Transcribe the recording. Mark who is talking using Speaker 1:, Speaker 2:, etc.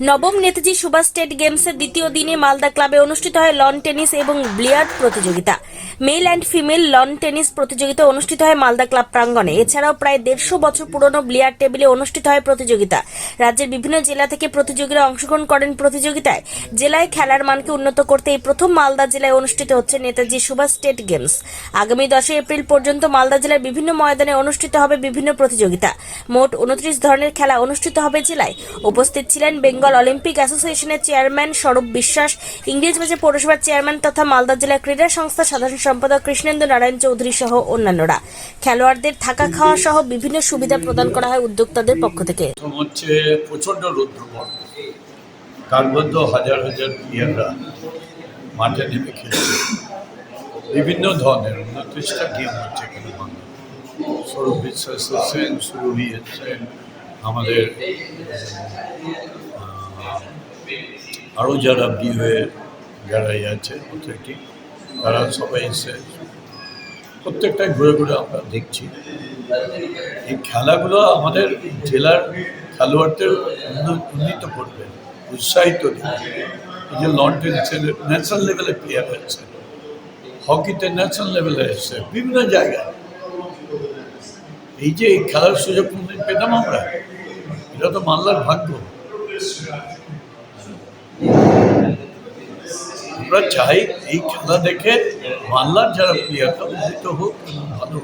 Speaker 1: নবম নেতাজি সুভাষ স্টেট গেমসের দ্বিতীয় দিনে মালদা ক্লাবে অনুষ্ঠিত হয় লন টেনিস এবং বিলিয়ার্ড প্রতিযোগিতা। Male and female lawn tennis প্রতিযোগিতা অনুষ্ঠিত হয় মালদা ক্লাব প্রাঙ্গণে। এছাড়াও প্রায় দেড়শো বছর পুরনো বিলিয়ার্ড টেবিলে অনুষ্ঠিত হয় প্রতিযোগিতা। রাজ্যের বিভিন্ন জেলা থেকে প্রতিযোগীরা অংশগ্রহণ করেন প্রতিযোগিতায়। জেলায় খেলার মানকে উন্নত করতে এই প্রথম মালদা জেলায় অনুষ্ঠিত হচ্ছে নেতাজি সুভাষ স্টেট গেমস। আগামী দশই এপ্রিল পর্যন্ত মালদা জেলার বিভিন্ন ময়দানে অনুষ্ঠিত হবে বিভিন্ন প্রতিযোগিতা। মোট উনত্রিশ ধরনের খেলা অনুষ্ঠিত হবে জেলায়। উপস্থিত ছিলেন বেঙ্গল অলিম্পিক অ্যাসোসিয়েশনের চেয়ারম্যান স্বরূপ বিশ্বাস ইংরেজবাজার পৌরসভার চেয়ারম্যান তথা মালদা জেলা ক্রীড়া সংস্থা সাধারণ সম্পাদক কৃষ্ণেন্দু নারায়ণ চৌধুরী সহ অন্যান্যরা। খেলোয়াড়দের থাকা খাওয়া সহ বিভিন্ন সুবিধা প্রদান করা হয় উদ্যোক্তাদের পক্ষ থেকে।
Speaker 2: হচ্ছে মধ্যে হাজার হাজার প্লেয়াররা মাঠে নেমে খেলছে। বিভিন্ন ধরনের উনত্রিশটা গেম হচ্ছে এখানে বিশ্বাস এসছেন আমাদের আরও যারা বিয়ে যারা আছে অথরিটি তারা সবাই এসে প্রত্যেকটাই ঘুরে ঘুরে আমরা দেখছি। এই খেলাগুলো আমাদের জেলার খেলোয়াড়দের উন্নীত করবে, উৎসাহিত এই যে লন টেনিসের ন্যাশনাল লেভেলে প্লেয়ার হচ্ছে হকিতে ন্যাশনাল লেভেলে এসছে, বিভিন্ন জায়গায়। এই যে খেলার সুযোগ পেতাম আমরা? তো বাংলার ভাগ্য। আমরা চাই এই খেলা দেখে বাংলার যারা প্লেয়াররা উন্নীত হোক ভালো